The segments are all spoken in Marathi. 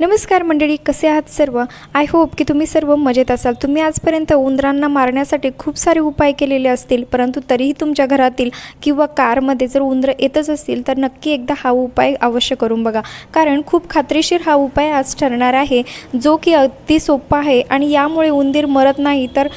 नमस्कार मंडळी कसे आहात सर्व? आय होप की तुम्ही सर्व मजेत असाल. तुम्ही आजपर्यंत उंदरांना मारण्यासाठी खूप सारे उपाय केलेले असतील परंतु तरीही तुमच्या घरातील किंवा कारमध्ये जर उंदरं येतच असतील तर नक्की एकदा हा उपाय अवश्य करून बघा. कारण खूप खात्रीशीर हा उपाय आज ठरणार आहे जो की अगदी सोपा आहे आणि यामुळे उंदीर मरत नाही तर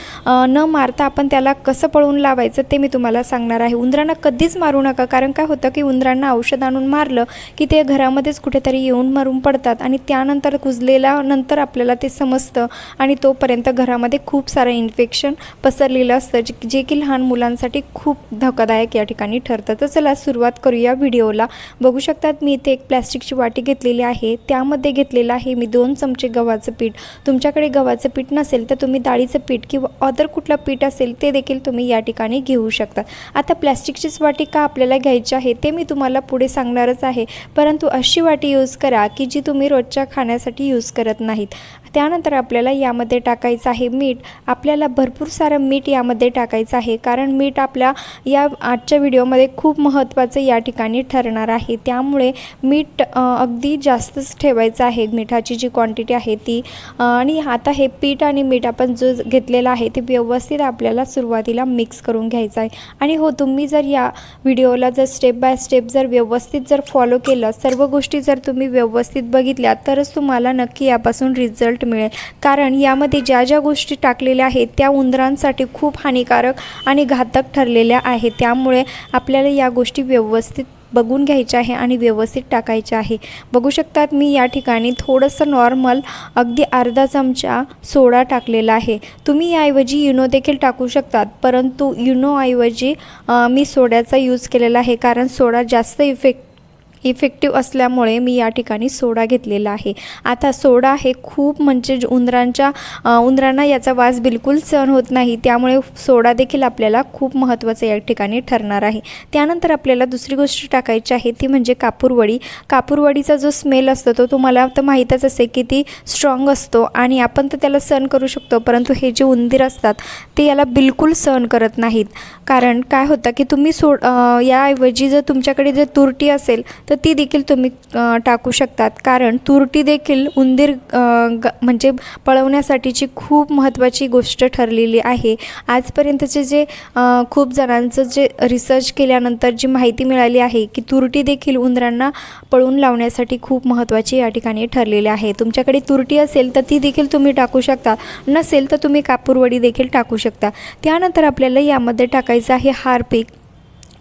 न मारता आपण त्याला कसं पळवून लावायचं ते मी तुम्हाला सांगणार आहे. उंदरांना कधीच मारू नका कारण काय होतं की उंदरांना औषध आणून मारलं की ते घरामध्येच कुठेतरी येऊन मरून पडतात आणि त्यानंतर कुजलेल्यानंतर आपल्याला ते समजतं. आणि तोपर्यंत घरामध्ये खूप सारं इन्फेक्शन पसरलेलं असतं जे जे की लहान मुलांसाठी खूप धोकादायक या ठिकाणी ठरतं. तर चला सुरुवात करूया व्हिडिओला. बघू शकतात मी इथे एक प्लॅस्टिकची वाटी घेतलेली आहे. त्यामध्ये घेतलेलं आहे मी दोन चमचे गव्हाचं पीठ. तुमच्याकडे गव्हाचं पीठ नसेल तर तुम्ही डाळीचं पीठ किंवा अदर कुठलं पीठ असेल ते देखील तुम्ही या ठिकाणी घेऊ शकता. आता प्लॅस्टिकचीच वाटी का आपल्याला घ्यायची आहे ते मी तुम्हाला पुढे सांगणारच आहे. परंतु अशी वाटी यूज करा की जी तुम्ही रोजच्या खाण्यासाठी यूज करत नाहीत. त्यानंतर आपल्याला यामध्ये टाकायचं आहे मीठ. आपल्याला भरपूर सारं मीठ यामध्ये टाकायचं आहे. कारण मीठ आपल्या या आजच्या व्हिडिओमध्ये खूप महत्त्वाचं या ठिकाणी ठरणार आहे. त्यामुळे मीठ अगदी जास्तच ठेवायचं आहे. मिठाची जी क्वांटिटी आहे ती. आणि आता हे पीठ आणि मीठ आपण जो घेतलेलं आहे ते व्यवस्थित आपल्याला सुरुवातीला मिक्स करून घ्यायचं आहे. आणि हो तुम्ही जर या व्हिडिओला जर स्टेप बाय स्टेप जर व्यवस्थित जर फॉलो केलं सर्व गोष्टी जर तुम्ही व्यवस्थित बघितल्या तर तरच तुम्हाला नक्की यापासून रिझल्ट मिळेल. कारण यामध्ये ज्या ज्या गोष्टी टाकलेल्या आहेत त्या उंदरांसाठी खूप हानिकारक आणि घातक ठरलेल्या आहेत. त्यामुळे आपल्याला या गोष्टी व्यवस्थित बघून घ्यायच्या आहे आणि व्यवस्थित टाकायच्या आहे. बघू शकतात मी या ठिकाणी थोडंसं नॉर्मल अगदी अर्धा चमचा सोडा टाकलेला आहे. तुम्ही याऐवजी युनो देखील टाकू शकतात परंतु युनोऐवजी मी सोड्याचा यूज केलेला आहे. कारण सोडा जास्त इफेक्ट इफेक्टिव्ह असल्यामुळे मी या ठिकाणी सोडा घेतलेला आहे. आता सोडा हे खूप म्हणजे ज- उंदरांच्या उंदरांना याचा वास बिलकुल सहन होत नाही. त्यामुळे सोडा देखील आपल्याला खूप महत्त्वाचं या ठिकाणी ठरणार आहे. त्यानंतर आपल्याला दुसरी गोष्ट टाकायची आहे ती म्हणजे कापूरवडी. कापूरवडीचा जो स्मेल असतो तो तुम्हाला तर माहीतच असेल ती स्ट्रॉंग असतो आणि आपण तर त्याला सहन करू शकतो परंतु हे जे उंदीर असतात ते याला बिलकुल सहन करत नाहीत. कारण काय होतं की तुम्ही सोड याऐवजी जर तुमच्याकडे जर तुरटी असेल तर तर ती देखील तुम्ही टाकू शकतात. कारण तुरटी देखील उंदीर ग म्हणजे पळवण्यासाठीची खूप महत्त्वाची गोष्ट ठरलेली आहे. आजपर्यंतचे जे खूप जणांचं जे रिसर्च केल्यानंतर जी माहिती मिळाली आहे की तुरटी देखील उंदरांना पळवून लावण्यासाठी खूप महत्त्वाची या ठिकाणी ठरलेली आहे. तुमच्याकडे तुरटी असेल तर ती देखील तुम्ही टाकू शकता. नसेल तर तुम्ही कापूरवडी देखील टाकू शकता. त्यानंतर आपल्याला यामध्ये टाकायचं आहे हार्पिक.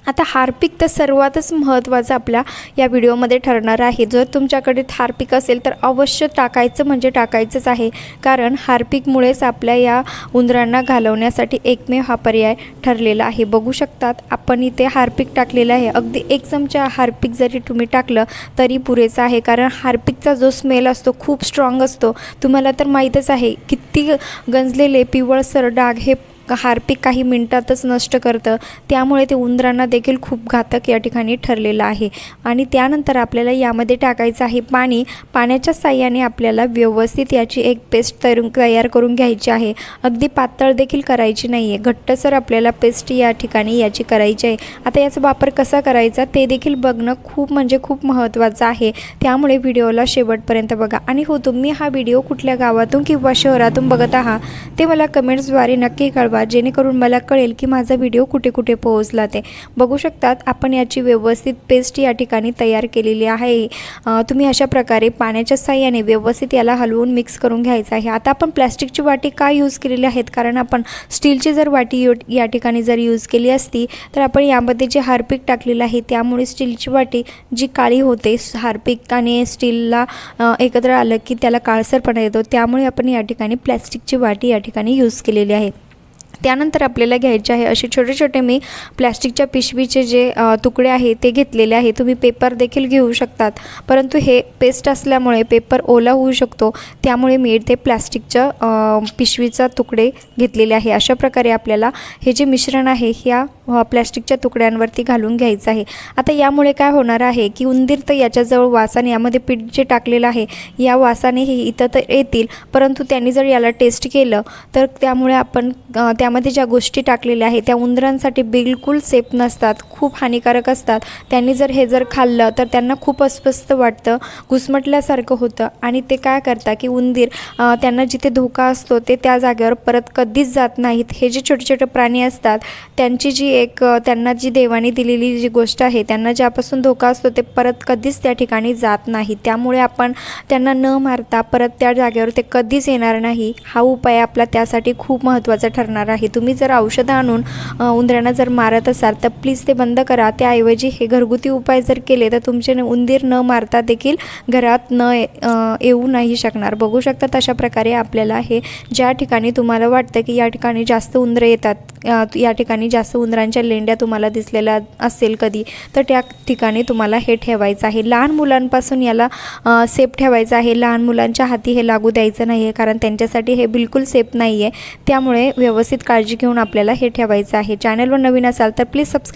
आता हार्पिक तर सर्वातच महत्त्वाचं आपल्या या व्हिडिओमध्ये ठरणार आहे. जर तुमच्याकडे हार्पिक असेल तर अवश्य टाकायचं म्हणजे टाकायचंच आहे. कारण हार्पिकमुळेच आपल्या या उंदरांना घालवण्यासाठी एकमेव हा पर्याय ठरलेला आहे. बघू शकतात आपण इथे हार्पिक टाकलेलं आहे. अगदी एक चमचा हार्पिक जरी तुम्ही टाकलं तरी पुरेसं आहे. कारण हार्पिकचा जो स्मेल असतो खूप स्ट्रॉंग असतो. तुम्हाला तर माहीतच आहे किती गंजलेले पिवळसर डाग हे हार्पिक काही मिनटातच नष्ट करतं. त्यामुळे ते उंदरांना देखील खूप घातक या ठिकाणी ठरलेलं आहे. आणि त्यानंतर आपल्याला यामध्ये टाकायचं आहे पाणी. पाण्याच्या साह्याने आपल्याला व्यवस्थित याची एक पेस्ट तयार तयार करून घ्यायची आहे. अगदी पातळ देखील करायची नाही आहे घट्टसर आपल्याला पेस्ट या ठिकाणी याची करायची आहे. आता याचा वापर कसा करायचा ते देखील बघणं खूप म्हणजे खूप महत्त्वाचं आहे. त्यामुळे व्हिडिओला शेवटपर्यंत बघा. आणि हो तुम्ही हा व्हिडिओ कुठल्या गावातून किंवा शहरातून बघत आहात ते मला कमेंट्सद्वारे नक्की कळवा. जेणेकरून मला कळेल की माझा व्हिडिओ कुठे कुठे पोहोचला ते. बघू शकतात आपण याची व्यवस्थित पेस्ट या ठिकाणी तयार केलेली आहे. तुम्ही अशा प्रकारे पाण्याच्या साह्याने व्यवस्थित याला हलवून मिक्स करून घ्यायचं आहे. आता आपण प्लॅस्टिकची वाटी का यूज केलेली आहेत? कारण आपण स्टीलची जर वाटी या ठिकाणी जर यूज केली असती तर आपण यामध्ये जे हार्पिक टाकलेलं आहे त्यामुळे स्टीलची वाटी जी काळी होते हार्पिक आणि स्टीलला एकत्र आलं की त्याला काळसरपणा येतो. त्यामुळे आपण या ठिकाणी प्लॅस्टिकची वाटी या ठिकाणी यूज केलेली आहे. त्यानंतर आपल्याला घ्यायचे आहे असे छोटे छोटे मी प्लॅस्टिकच्या पिशवीचे जे तुकडे आहे ते घेतलेले आहे तुम्ही पेपर देखील घेऊ शकतात. परंतु हे पेस्ट असल्यामुळे पेपर ओला होऊ शकतो. त्यामुळे मी ते प्लॅस्टिकच्या पिशवीचा तुकडे घेतलेले आहे. अशा प्रकारे आपल्याला हे जे मिश्रण आहे ह्या प्लॅस्टिकच्या तुकड्यांवरती घालून घ्यायचं आहे. आता यामुळे काय होणार आहे की उंदीर तर याच्याजवळ वासाने यामध्ये पीठ जे टाकलेलं आहे या वासाने हे इथं तर येतील. परंतु त्यांनी जर याला टेस्ट केलं तर त्यामुळे आपण त्या त्यामध्ये ज्या गोष्टी टाकलेल्या आहेत त्या उंदरांसाठी बिलकुल सेफ नसतात खूप हानिकारक असतात. त्यांनी जर हे जर खाल्लं तर त्यांना खूप अस्वस्थ वाटतं घुसमटल्यासारखं होतं. आणि ते काय करतात की उंदीर त्यांना जिथे धोका असतो ते त्या जागेवर परत कधीच जात नाहीत. हे जे छोटे छोटे प्राणी असतात त्यांची जी एक त्यांना जी देवाने दिलेली जी गोष्ट आहे त्यांना ज्यापासून धोका असतो ते परत कधीच त्या ठिकाणी जात नाही त्यामुळे आपण त्यांना न मारता परत त्या जागेवर ते कधीच येणार नाही. हा उपाय आपला त्यासाठी खूप महत्त्वाचा ठरणार आहे. तुम्ही जर औषधं आणून उंदरांना जर मारत असाल तर प्लीज ते बंद करा. त्याऐवजी हे घरगुती उपाय जर केले तर तुमचे उंदीर न मारता देखील घरात न येऊ नाही शकणार. बघू शकता तशा प्रकारे आपल्याला हे ज्या ठिकाणी तुम्हाला वाटतं की या ठिकाणी जास्त उंदरं येतात या ठिकाणी जास्त उंदरांच्या लेंड्या तुम्हाला दिसलेल्या असेल कधी तर त्या ठिकाणी तुम्हाला हे ठेवायचं आहे. लहान मुलांपासून याला सेफ ठेवायचं आहे. लहान मुलांच्या हाती हे लागू द्यायचं नाही आहे कारण त्यांच्यासाठी हे बिलकुल सेफ नाही आहे त्यामुळे व्यवस्थित काळजी घेऊन आपल्याला हे ठेवायचं आहे. चॅनलवर नवीन असाल तर प्लीज सबस्क्राईब